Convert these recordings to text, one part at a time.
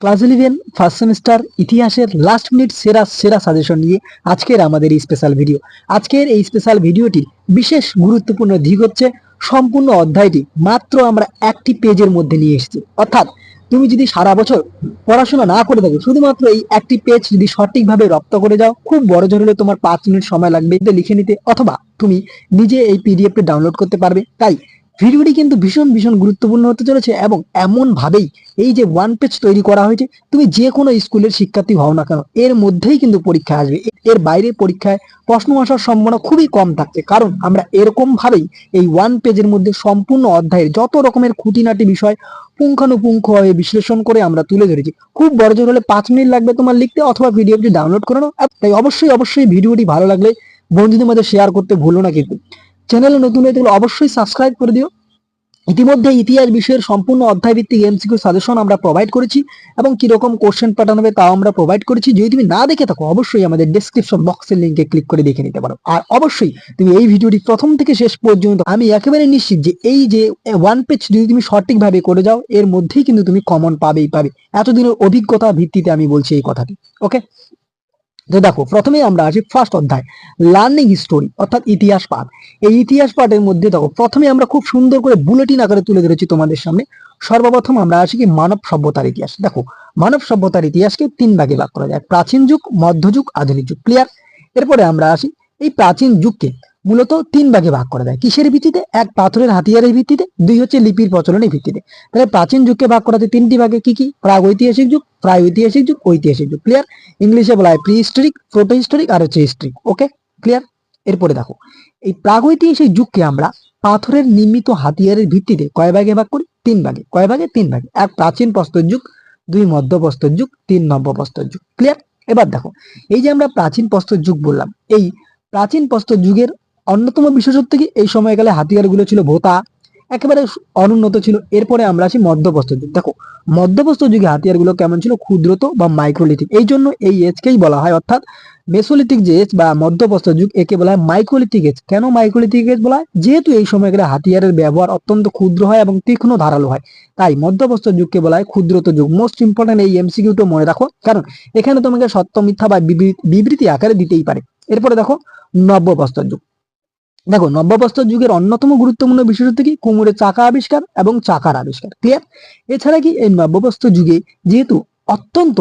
Class eleven first semester ইতিহাসের last minute সেরা সেরা সাজেশন নিয়ে আজকের আমাদের এই স্পেশাল ভিডিও আজকের এই স্পেশাল ভিডিওটি বিশেষ গুরুত্বপূর্ণ দিক হচ্ছে সম্পূর্ণ অধ্যায়টি মাত্র আমরা একটি পেজের মধ্যে নিয়ে এসেছি। অর্থাৎ তুমি যদি সারা বছর পড়াশোনা না করে থাকো, শুধুমাত্র এই একটি পেজ যদি সঠিকভাবে রপ্ত করে যাও, খুব বড় জোর হলে তোমার পাঁচ মিনিট সময় লাগবে। লিখে নিতে অথবা তুমি নিজে এই পিডিএফটি ডাউনলোড করতে পারবে। তাই ভিডিওটি কিন্তু ভীষণ ভীষণ গুরুত্বপূর্ণ হতে চলেছে এবং এমন ভাবেই এই যে ওয়ান পেজ তৈরি করা হয়েছে, তুমি যে কোনো স্কুলের শিক্ষার্থী হও না কেন, এর মধ্যেই কিন্তু পরীক্ষা আসবে। এর বাইরে পরীক্ষায় প্রশ্ন আসার সম্ভাবনা খুবই কম থাকছে। কারণ আমরা এরকম ভাবেই এই ওয়ান পেজের মধ্যে সম্পূর্ণ অধ্যায়ের যত রকমের খুঁটিনাটি বিষয় পুঙ্খানুপুঙ্খ হয়ে বিশ্লেষণ করে আমরা তুলে ধরেছি। খুব বড় জোর হলে পাঁচ মিনিট লাগবে তোমার লিখতে অথবা পিডিএফটি ডাউনলোড করে নাও। তাই অবশ্যই অবশ্যই ভিডিওটি ভালো লাগলে বন্ধুদের মধ্যে শেয়ার করতে ভুলো না কিন্তু। চ্যানেলে নতুন হয়ে থাকলে অবশ্যই সাবস্ক্রাইব করে দিও। ইতিমধ্যে ইতিহাস বিষয়ের সম্পূর্ণ অধ্যায় ভিত্তিক এমসিকিউ সাজেশন আমরা প্রোভাইড করেছি এবং কীরকম কোশ্চেন প্যাটার্ন হবে তাও আমরা প্রোভাইড করেছি। যদি তুমি না দেখে থাকো, অবশ্যই আমাদের ডেসক্রিপশন বক্সের লিঙ্কে ক্লিক করে দেখে নিতে পারো। আর অবশ্যই তুমি এই ভিডিওটি প্রথম থেকে শেষ পর্যন্ত আমি একেবারে নিশ্চিত যে এই যে ওয়ান পেজ যদি তুমি সঠিকভাবে করে যাও, এর মধ্যেই কিন্তু তুমি কমন পাবেই পাবে। এতদিনের অভিজ্ঞতা ভিত্তিতে আমি বলছি এই কথাটি ওকে তো দেখো প্রথমে আমরা আসি ফার্স্ট অধ্যায় লার্নিং হিস্টোরি অর্থাৎ ইতিহাস পাঠ। এই ইতিহাস পাঠের মধ্যে দেখো, প্রথমে আমরা খুব সুন্দর করে বুলেটিন আকারে তুলে ধরেছি তোমাদের সামনে। সর্বপ্রথম আমরা আসি কি মানব সভ্যতার ইতিহাস। দেখো, মানব সভ্যতার ইতিহাসকে তিন ভাগে ভাগ করা যায়, প্রাচীন যুগ, মধ্যযুগ, আধুনিক যুগ। ক্লিয়ার এরপরে আমরা আসি এই প্রাচীন যুগকে মূলত তিন ভাগে ভাগ করা যায়। কিসের ভিত্তিতে? এক, পাথরের হাতিয়ারের ভিত্তিতে। দুই হচ্ছে লিপির প্রচলনের ভিত্তিতে। তাহলে প্রাচীন যুগকে ভাগ করা যায় তিনটি ভাগে। কি কি? প্রাগ ঐতিহাসিক যুগ প্রায় ঐতিহাসিক যুগ ঐতিহাসিক যুগ। ক্লিয়ার ইংলিশে বলা হয় প্রি হিস্টোরিক প্রোটো হিস্টোরিক আর হচ্ছে হিস্ট্রিক ওকে ক্লিয়ার এরপরে দেখো, এই প্রাগৈতিহাসিক যুগকে আমরা পাথরের নির্মিত হাতিয়ারের ভিত্তিতে কয় ভাগে ভাগ করি? তিন ভাগে। কয় ভাগে? তিন ভাগে। এক, প্রাচীন প্রস্তর যুগ, দুই মধ্যপ্রস্তর যুগ, তিন নব্য প্রস্তর যুগ। ক্লিয়ার এবার দেখো, এই যে আমরা প্রাচীন প্রস্তর যুগ বললাম, এই প্রাচীন প্রস্তর যুগের অন্যতম বিশেষত্ব কি? এই সময়কালে হাতিয়ারগুলো ছিল ভোতা, একেবারে অনুন্নত ছিল। এরপরে আমরা আসি মধ্যপ্রস্তর যুগ। দেখো মধ্যপ্রস্তর যুগে হাতিয়ারগুলো কেমন ছিল? ক্ষুদ্রত বা মাইক্রোলিথিক এই জন্য এই এজকেই বলা হয়, অর্থাৎ মেসোলিথিক যে এজ বা মধ্যপ্রস্তর যুগ, একে বলা হয় মাইক্রোলিথিক এজ কেন মাইক্রোলিথিক এজ বলা হয়? যেহেতু এই সময় সময়কালে হাতিয়ারের ব্যবহার অত্যন্ত ক্ষুদ্র হয় এবং তীক্ষ্ণ ধারালো হয়। তাই মধ্যপ্রস্তর যুগকে বলা হয় ক্ষুদ্রত যুগ। মোস্ট ইম্পর্টেন্ট এই এমসিকিউটা মনে রাখো। কারণ এখানে তোমাকে সত্য, মিথ্যা বা বিবৃতি- আকারে দিতেই পারে। এরপরে দেখো নব্যপ্রস্তর যুগ। দেখো নব্যপ্রস্তর যুগের অন্যতম গুরুত্বপূর্ণ বিশেষত্ব কি? কুমোরের চাকা আবিষ্কার এবং চাকার আবিষ্কার ক্লিয়ার এছাড়া কি এই নব্যপ্রস্তর যুগে যেহেতু অত্যন্ত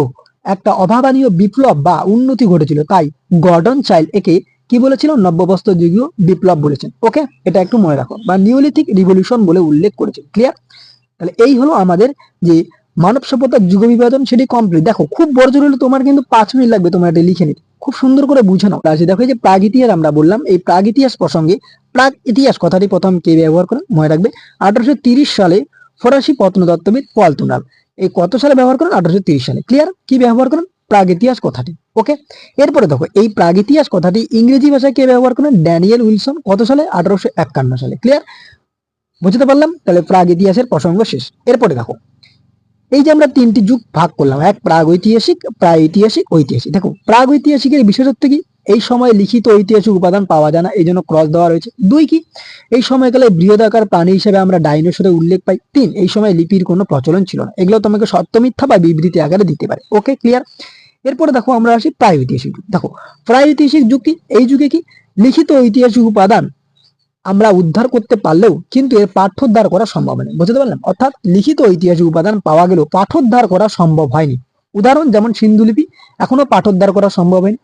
একটা অভাবনীয় বিপ্লব বা উন্নতি ঘটেছিল, তাই গর্ডন চাইল্ড একে কি বলেছিল? নব্যপ্রস্তর যুগীয় বিপ্লব বলেছেন ওকে এটা একটু মনে রাখো, বা নিওলিথিক রিভলিউশন বলে উল্লেখ করেছে ক্লিয়ার তাহলে এই হলো আমাদের যে মানব সভ্যতার যুগ বিভাজন, সেটি কমপ্লিট দেখো, খুব বড় জোর হলে তোমার কিন্তু পাঁচ মিনিট লাগবে, তোমার এটা লিখে নিতে। খুব সুন্দর করে বুঝে নাও। আছে দেখো যে প্রাগ ইতিহাস আমরা বললাম, এই প্রাগ ইতিহাস প্রসঙ্গে প্রাগ ইতিহাস কথাটি প্রথম কে ব্যবহার করেন মনে রাখবে, আঠারোশো সালে ফরাসি প্রত্নতত্ত্ববিদ পল তুনাল। এই কত সালে ব্যবহার করেন আঠারোশো সালে। ক্লিয়ার কি ব্যবহার করেন প্রাগ ইতিহাস কথাটি। ওকে এরপরে দেখো, এই প্রাগ ইতিহাস কথাটি ইংরেজি ভাষায় কে ব্যবহার করেন ড্যানিয়েল উইলসন। কত সালে? আঠারোশো একান্ন সালে। ক্লিয়ার বুঝতে পারলাম? তাহলে প্রাগ ইতিহাসের প্রসঙ্গ শেষ। এরপরে দেখো এই যে আমরা তিনটি যুগ ভাগ করলাম, এক প্রাগ ঐতিহাসিক, প্রায় ঐতিহাসিক ঐতিহাসিক। দেখো, প্রাগ ঐতিহাসিকের বিশেষত্ব কি? এই সময় লিখিত ঐতিহাসিক উপাদান পাওয়া যায় না এই জন্য ক্রস দেওয়া রয়েছে। দুই কি? এই সময়কালে বৃহদাকার প্রাণী হিসেবে আমরা ডাইনোসরের উল্লেখ পাই। তিন, এই সময় লিপির কোনো প্রচলন ছিল না। এগুলো তোমাকে সত্য, মিথ্যা বা বিবৃতি আকারে দিতে পারে। ওকে ক্লিয়ার এরপরে দেখো, আমরা আসি প্রায় ঐতিহাসিক যুগ। দেখো, প্রায় ঐতিহাসিক যুগ কি? এই যুগে কি? লিখিত ঐতিহাসিক উপাদান আমরা উদ্ধার করতে পারলেও কিন্তু এর পাঠোদ্ধার করা সম্ভব হয়নি। বুঝতে পারলাম অর্থাৎ লিখিত ঐতিহাসিক উপাদান পাওয়া গেলেও পাঠোদ্ধার করা সম্ভব হয়নি। উদাহরণ যেমন সিন্ধুলিপি এখনও পাঠোদ্ধার করা সম্ভব হয়নি।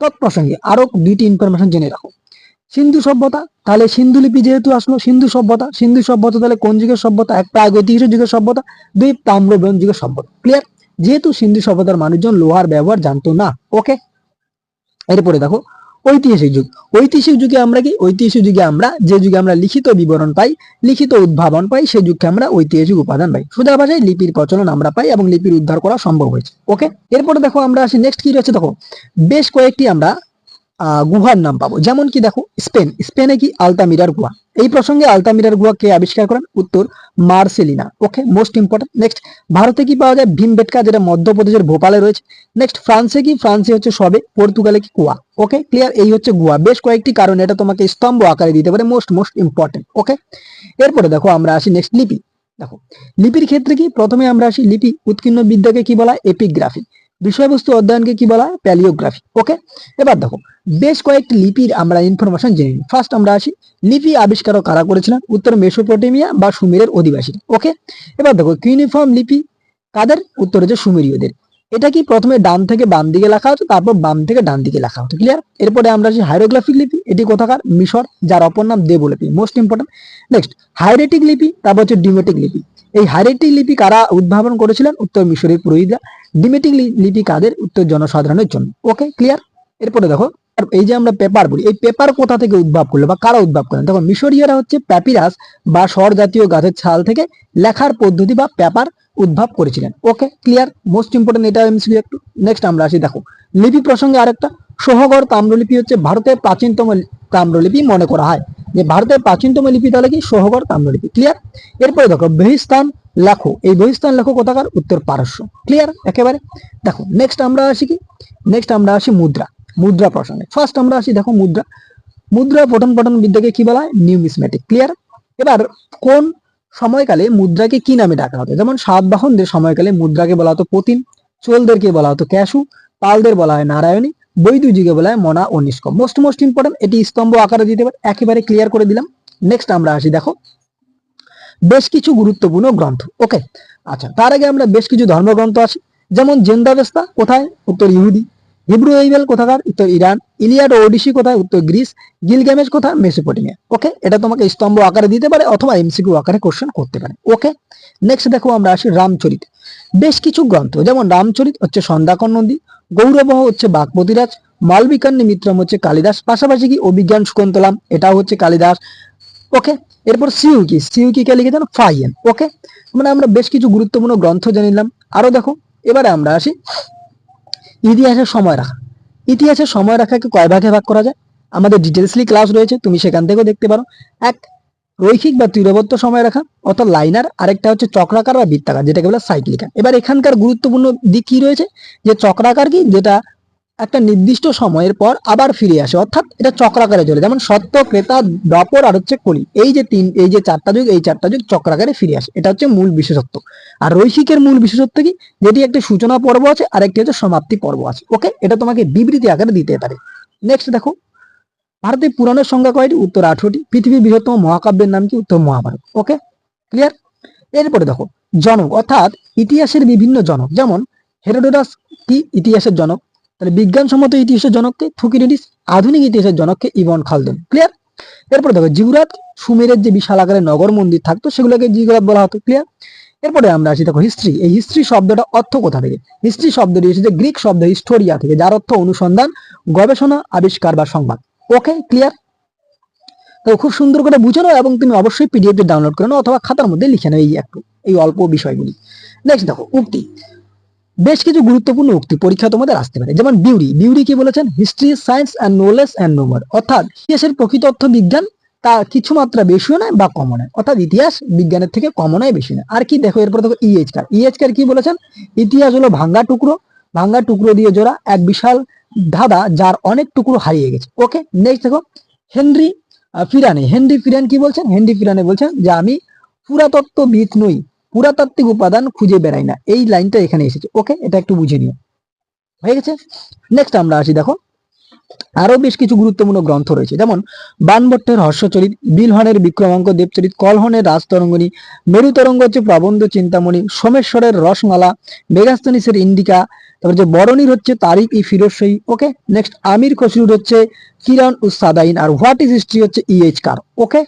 তৎপ্রসঙ্গে আরও দুইটি ইনফরমেশন জেনে রাখো। সিন্ধু সভ্যতা, তাহলে সিন্ধুলিপি যেহেতু আসলো, সিন্ধু সভ্যতা সিন্ধু সভ্যতা তাহলে কোন যুগের সভ্যতা? এক প্রাগ ঐতিহাসিক যুগের সভ্যতা, দুই তাম্রবন যুগের সভ্যতা। ক্লিয়ার যেহেতু সিন্ধু সভ্যতার মানুষজন লোহার ব্যবহার জানতো না। ওকে এরপরে দেখো ঐতিহাসিক যুগ। ঐতিহাসিক যুগে আমরা কি? ঐতিহাসিক যুগে আমরা যে যুগে আমরা লিখিত বিবরণ পাই, লিখিত উদ্ভাবন পাই, সেই যুগকে আমরা ঐতিহাসিক উপাদান পাই। সুদা ভাষায় লিপির প্রচলন আমরা পাই এবং লিপির উদ্ধার করা সম্ভব হয়েছে। ওকে এরপরে দেখো আমরা আসি নেক্সট কি রয়েছে দেখো? বেশ কয়েকটি আমরা গুহার নাম পাবো। যেমন কি দেখো, স্পেন। স্পেনে কি আলতামিরার গুহা? এই প্রসঙ্গে আলতামিরার গুহা কে আবিষ্কার করেন? উত্তর, Marcelina. Okay most important next ভারতে কি পাওয়া যায়? ভীমবেটকা, যেটা মধ্যপ্রদেশের ভোপালে রয়েছে। নেক্সট ফ্রান্সে কি? ফ্রান্সে হচ্ছে সবে, পর্তুগালে কি? কুয়া। ওকে ক্লিয়ার এই হচ্ছে গুয়া বেশ কয়েকটি কারণ এটা তোমাকে স্তম্ভ আকারে দিতে পারে মোস্ট মোস্ট ইম্পর্টেন্ট ওকে, এরপরে দেখো আমরা আসি নেক্সট লিপি। দেখো, লিপির ক্ষেত্রে কি? প্রথমে আমরা আসি লিপি। উৎকীর্ণ বিদ্যাকে কি বলা এপিগ্রাফি বিষয়বস্তু অধ্যয়নকে কি বলা হয়? প্যালিওগ্রাফি। ওকে এবার দেখো, বেশ কয়েকটি লিপির আমরা ইনফরমেশন জেনে নিই। ফার্স্ট আমরা আসি, লিপি আবিষ্কারও কারা করেছিলেন? উত্তর মেসোপটেমিয়া বা সুমেরের অধিবাসী। ওকে এবার দেখো কিউনিফর্ম লিপি কাদের? উত্তর হচ্ছে সুমেরীয়দের। এটা কি প্রথমে ডান থেকে বাম দিকে লেখা হতো, তারপর বাম থেকে ডান দিকে লেখা হতো ক্লিয়ার এরপরে আমরা যে হাইরোগ্রাফিক লিপি, এটি কোথাকার? মিশর, যার অপর নাম দেবলিপি মোস্ট ইম্পর্টেন্ট নেক্সট হাইরেটিক লিপি, তারপর হচ্ছে ডিমেটিক লিপি। এই হাইরেটিক লিপি কারা উদ্ভাবন করেছিলেন? উত্তর মিশরের পুরোহিতা ডিমেটিক লিপি কাদের? উত্তর জনসাধারণের জন্য। ওকে ক্লিয়ার এরপরে দেখো এই যে আমরা পেপার বলি, এই পেপার কোথা থেকে উদ্ভব করল বা কারা উদ্ভব করলেন দেখো মিশরীয়রা হচ্ছে প্যাপিরাস বা স্বর জাতীয় গাছের ছাল থেকে লেখার পদ্ধতি বা পেপার উদ্ভব করেছিলেন। ওকে ক্লিয়ার মোস্ট ইম্পর্টেন্ট এটা এমসিকিউ একটু। নেক্সট আমরা আসি, দেখো। লিপি প্রসঙ্গে আরেকটা। সোহগড় তাম্রলিপি হচ্ছে ভারতের প্রাচীনতম তাম্রলিপি মনে করা হয়। যে ভারতের প্রাচীনতম লিপি তাহলে কি? সোহগড় তাম্রলিপি। ক্লিয়ার এরপরে দেখো বহিস্তান লেখো। এই বহিস্তান লেখো কোথাকার? উত্তর পারস্য। ক্লিয়ার একেবারে? দেখো নেক্সট আমরা আসি কি? নেক্সট আমরা আসি মুদ্রা। মুদ্রা প্রসঙ্গে ফার্স্ট আমরা আসি, দেখো মুদ্রা। মুদ্রা পঠন পঠন বিদ্যাকে কি বলা হয়? নিউমিসম্যাটিক ক্লিয়ার এবার কোন সময়কালে মুদ্রাকে কি নামে ডাকা হতো? যেমন সাতবাহনদের সময়কালে মুদ্রাকে বলা হতো পতিন, চোলদেরকে বলা হতো ক্যাশু, পালদের বলা হয় নারায়ণী বৈদু যুগে বলা হয় মনা ও নিষ্কম। মোস্ট মোস্ট ইম্পর্টেন্ট এটি স্তম্ভ আকারে দিতে পারে, একেবারে ক্লিয়ার করে দিলাম। নেক্সট আমরা আসি, দেখো। বেশ কিছু গুরুত্বপূর্ণ গ্রন্থ ওকে আচ্ছা তার আগে আমরা বেশ কিছু ধর্মগ্রন্থ আছে যেমন জেন্দাবেস্তা, কোথায়? উত্তর ইহুদি। হিব্রু এইবেল কোথাকার? উত্তর ইরান। ইলিয়াড ওডিসি কোথায়? উত্তর গ্রিস। গিলগ্যামেজ কোথায়? মেসোপটেমিয়া। ওকে, এটা তোমাকে স্তম্ভ আকারে দিতে পারে অথবা এমসিকিউ আকারে কোশ্চেন করতে পারে। ওকে নেক্সট দেখো আমরা আসি রামচরিত। বেশ কিছু গ্রন্থ, যেমন রামচরিত হচ্ছে সন্ধ্যাকর নদী গৌরবহ হচ্ছে বাগপতিরাজ, মালবিকান্নি মিত্রম হচ্ছে কালিদাস, পাশাপাশি কি অভিজ্ঞান শকুন্তলাম এটাও হচ্ছে কালিদাস। ওকে, এরপর সিউকি সিউকি কে লিখেছেন? ফাইয়েন। ওকে মানে আমরা বেশ কিছু গুরুত্বপূর্ণ গ্রন্থ জেনে নিলাম। আরও দেখো, এবারে আমরা আসি ইতিহাসের সময় রাখা। ইতিহাসের সময় রাখাকে কয় ভাগে ভাগ করা যায়? আমাদের ডিটেলসলি ক্লাস রয়েছে, তুমি সেখান থেকেও দেখতে পারো। এক, রৈখিক বা তীরবর্ত সময় রাখা, অর্থাৎ লাইনার আরেকটা হচ্ছে চক্রাকার বা বৃত্তাকার, যেটাকে বলে সাইক্লিকার এবার এখানকার গুরুত্বপূর্ণ দিক কি রয়েছে? যে চক্রাকার কি? যেটা একটা নির্দিষ্ট সময়ের পর আবার ফিরে আসে, অর্থাৎ এটা চক্রাকারে চলে যেমন সত্য, ক্রেতা দ্বাপর আর হচ্ছে কলি এই যে তিন, এই যে চারটা যুগ, এই চারটা যুগ চক্রাকারে ফিরে আসে। এটা হচ্ছে মূল বিশেষত্ব। আর রৈশিকের মূল বিশেষত্ব কি? যেটি একটি সূচনা পর্ব আছে, আর একটি হচ্ছে সমাপ্তি পর্ব আছে। ওকে? এটা তোমাকে বিবৃতি আকারে দিতে পারে। নেক্সট দেখো। ভারতের পুরাণের সংখ্যা কয়টি? উত্তর আঠারোটি। পৃথিবীর বৃহত্তম মহাকাব্যের নাম কি? উত্তর মহাভারত। ওকে? ক্লিয়ার এরপরে দেখো। জনক, অর্থাৎ ইতিহাসের বিভিন্ন জনক। যেমন হেরোডোটাস কি? ইতিহাসের জনক। তাহলে বিজ্ঞানসম্মত ইতিহাসের জনককে থুকিডিডিস আধুনিক ইতিহাসের জনককে ইবন খালদুন। ক্লিয়ার এরপরে দেখো জিগুরাত সুমেরের যে বিশাল আকারের নগর মন্দির থাকতো, সেগুলোকে জিগুরাত বলা হতো ক্লিয়ার এরপরে আমরা আসি দেখো হিস্ট্রি এই হিস্ট্রি শব্দটা অর্থ কোথা থেকে? হিস্ট্রি শব্দটি এসেছে গ্রিক শব্দ হিস্টোরিয়া থেকে, যার অর্থ অনুসন্ধান, গবেষণা, আবিষ্কার বা সংবাদ। ওকে ক্লিয়ার তো খুব সুন্দর করে বুঝে নাও এবং তুমি অবশ্যই পিডিএফটি ডাউনলোড করে নাও অথবা খাতার মধ্যে লিখে নাও এই একটু, এই অল্প বিষয়গুলি। নেক্সট দেখো, উক্তি। বেশ কিছু গুরুত্বপূর্ণ উক্তি পরীক্ষা তোমাদের আসতে পারে। যেমন বিউরি বিউরি কি বলেছেন? History science and knowledge and no more অর্থাৎ ইতিহাসের প্রকৃত অর্থ বিজ্ঞান তা কিছু মাত্রা বেশিও নয় বা কমও নয়। অর্থাৎ ইতিহাস বিজ্ঞানের থেকে কমও নয় বেশি নয়। আর কি দেখো, এরপর দেখো ইএইচ কার ইএইচ কার কি বলেছেন? ইতিহাস হলো ভাঙ্গা টুকরো। ভাঙ্গা টুকরো দিয়ে জোড়া এক বিশাল ধাঁধা যার অনেক টুকরো হারিয়ে গেছে। ওকে নেক্সট দেখো, হেনরি ফিরানে। হেনরি ফিরান কি বলছেন? হেনরি ফিরানে বলছেন যে, আমি পুরাতত্ত্ববিদ নই পুরাতাত্ত্বিক উপাদান খুঁজে বেড়াই না। এই লাইনটা এখানে এসেছে। ওকে এটা একটু বুঝে নিও। হয়ে গেছে? নেক্সট আমরা আসি, দেখো। আরও বেশ কিছু গুরুত্বপূর্ণ গ্রন্থ রয়েছে। যেমন, বানভট্টের হর্ষচরিত বিলহনের বিক্রমাঙ্ক দেবচরিত, কলহনের রাজতরঙ্গনী, মেরুতরঙ্গ হচ্ছে প্রবন্ধ চিন্তামণি, সোমেশ্বরের রসমালা মেগাস্তনিসের ইন্ডিকা তারপর যে বরণীর হচ্ছে তারিক ই ফিরোজশাহী। ওকে নেক্সট আমির খসরুর হচ্ছে কিরণ উসাদাইন আর হোয়াট ইজ হিস্ট্রি হচ্ছে E H Carr okay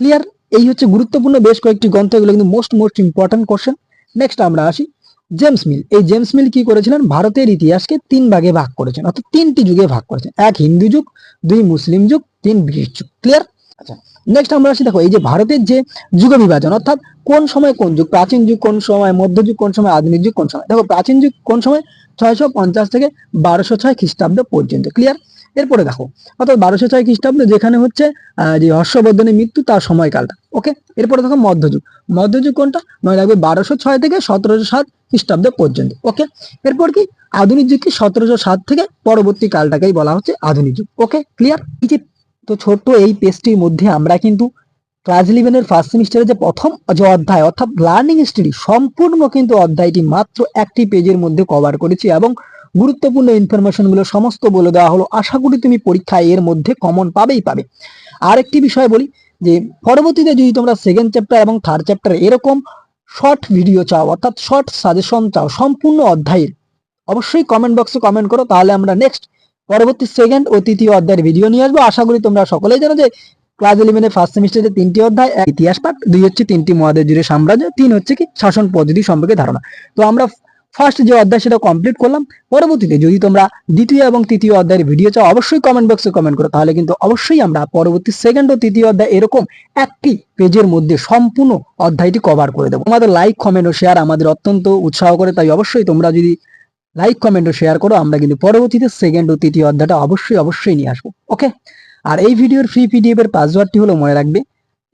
clear এই হচ্ছে গুরুত্বপূর্ণ বেশ কয়েকটি গ্রন্থ এগুলো কিন্তু most most important question next আমরা আসি জেমস মিল এই জেমস মিল কি করেছিলেন? ভারতের ইতিহাসকে তিন ভাগে ভাগ করেছেন অর্থাৎ তিনটি যুগে ভাগ করেছেন। এক হিন্দু যুগ দুই মুসলিম যুগ তিন ব্রিটিশ যুগ। ক্লিয়ার আচ্ছা। নেক্সট আমরা আসি দেখো এই যে ভারতের যে যুগ বিভাজন অর্থাৎ কোন সময় কোন যুগ প্রাচীন যুগ কোন সময় মধ্যযুগ কোন সময় আধুনিক যুগ কোন সময়? দেখো প্রাচীন যুগ কোন সময় ছয়শো পঞ্চাশ থেকে বারোশো ছয় খ্রিস্টাব্দ পর্যন্ত। ক্লিয়ার এরপরে দেখো, অর্থাৎ বারোশো ছয় খ্রিস্টাব্দ যেখানে হচ্ছে যে হর্ষবর্ধনের মৃত্যু তার সময়কালটা ওকে এরপরে দেখো মধ্যযুগ মধ্যযুগ কোনটা? মনে রাখবে বারোশো ছয় থেকে সতেরোশো সাত খ্রিস্টাব্দ পর্যন্ত ওকে এরপর কি? আধুনিক যুগ কি? সতেরোশো সাত থেকে পরবর্তী কালটাকেই বলা হচ্ছে আধুনিক যুগ ওকে ক্লিয়ার যে তো ছোট্ট এই পেজটির মধ্যে আমরা কিন্তু ক্লাস ইলেভেনের ফার্স্ট সেমিস্টারের যে প্রথম যে অধ্যায়, অর্থাৎ লার্নিং স্টাডি সম্পূর্ণ কিন্তু অধ্যায়টি মাত্র একটি পেজের মধ্যে কভার করেছি এবং গুরুত্বপূর্ণ ইনফরমেশনগুলো সমস্ত বলে দেওয়া হলো। আশা করি তুমি পরীক্ষায় এর মধ্যে কমন পাবেই পাবে। আরেকটি বিষয় বলি যে, পরবর্তীতে যদি তোমরা সেকেন্ড চ্যাপ্টার এবং থার্ড চ্যাপ্টার এরকম শর্ট ভিডিও চাও, অর্থাৎ শর্ট সাজেশন চাও, সম্পূর্ণ অধ্যায়ের, অবশ্যই কমেন্ট বক্সে কমেন্ট করো, তাহলে আমরা নেক্সট পরবর্তী সেকেন্ড ও তৃতীয় অধ্যায়ের ভিডিও নিয়ে আসব। আশা করি তোমরা সকলেই জানো যে ক্লাস ইলেভেনের ফার্স্ট সেমিস্টারে তিনটি অধ্যায়, এক ইতিহাস পাঠ, দুই হচ্ছে তিনটি মহাদেশ জুড়ে সাম্রাজ্য, তিন হচ্ছে কি শাসন পদ্ধতি সম্পর্কে ধারণা। তো আমরা ফার্স্ট যে অধ্যায় সেটা কমপ্লিট করলাম। পরবর্তীতে যদি তোমরা দ্বিতীয় এবং তৃতীয় অধ্যায়ের ভিডিও চাও, অবশ্যই কমেন্ট বক্সে কমেন্ট করো। তাহলে কিন্তু অবশ্যই আমরা পরবর্তী সেকেন্ড ও তৃতীয় অধ্যায় এরকম একটি পেজের মধ্যে সম্পূর্ণ অধ্যায়টি কভার করে দেবো। আমাদের লাইক কমেন্ট ও শেয়ার আমাদের অত্যন্ত উৎসাহ করে। তাই অবশ্যই তোমরা যদি লাইক কমেন্ট ও শেয়ার করো, আমরা কিন্তু পরবর্তীতে সেকেন্ড ও তৃতীয় অধ্যায়টা অবশ্যই অবশ্যই নিয়ে আসব। ওকে আর এই ভিডিওর ফ্রি পিডিএফ এর পাসওয়ার্ডটি হলো মনে রাখবে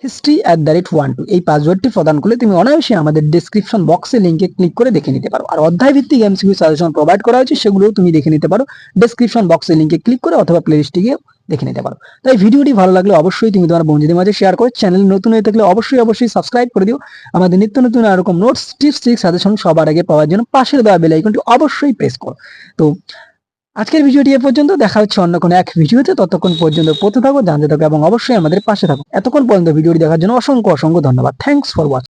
history at the rate one two এই পাসওয়ার্ডটি প্রদান করলে তুমি অনায়াসে আমাদের ডিসক্রিপশন বক্সে লিঙ্কে ক্লিক করে দেখে নিতে পারো। আর অধ্যায় ভিত্তিক এমসিকিউ সাজেশন প্রোভাইড করা হয়েছে, সেগুলোও তুমি দেখে নিতে পারো। ডিসক্রিপশন বক্সে লিঙ্কে ক্লিক করে অথবা প্লেলিস্টে গিয়ে দেখে নিতে পারো। তাই ভিডিওটি ভালো লাগলে অবশ্যই তুমি তোমার বন্ধুদের মাঝে শেয়ার করে। চ্যানেল নতুন হয়ে থাকলে অবশ্যই অবশ্যই সাবস্ক্রাইব করে দিও। আমাদের নিত্য নতুন এরকম নোটস টিপস ট্রিক্স সাজেশন সবার আগে পাওয়ার জন্য পাশের দেওয়া বেল আইকনটি অবশ্যই প্রেস করো। তো আজকের ভিডিওটি এ পর্যন্ত, দেখা হচ্ছে অন্য কোনো এক ভিডিওতে, ততক্ষণ পর্যন্ত পড়তে থাকো, জানতে থাকো, এবং অবশ্যই আমাদের পাশে থাকো। এতক্ষণ পর্যন্ত ভিডিওটি দেখার জন্য অসংখ্য অসংখ্য ধন্যবাদ। Thanks for watching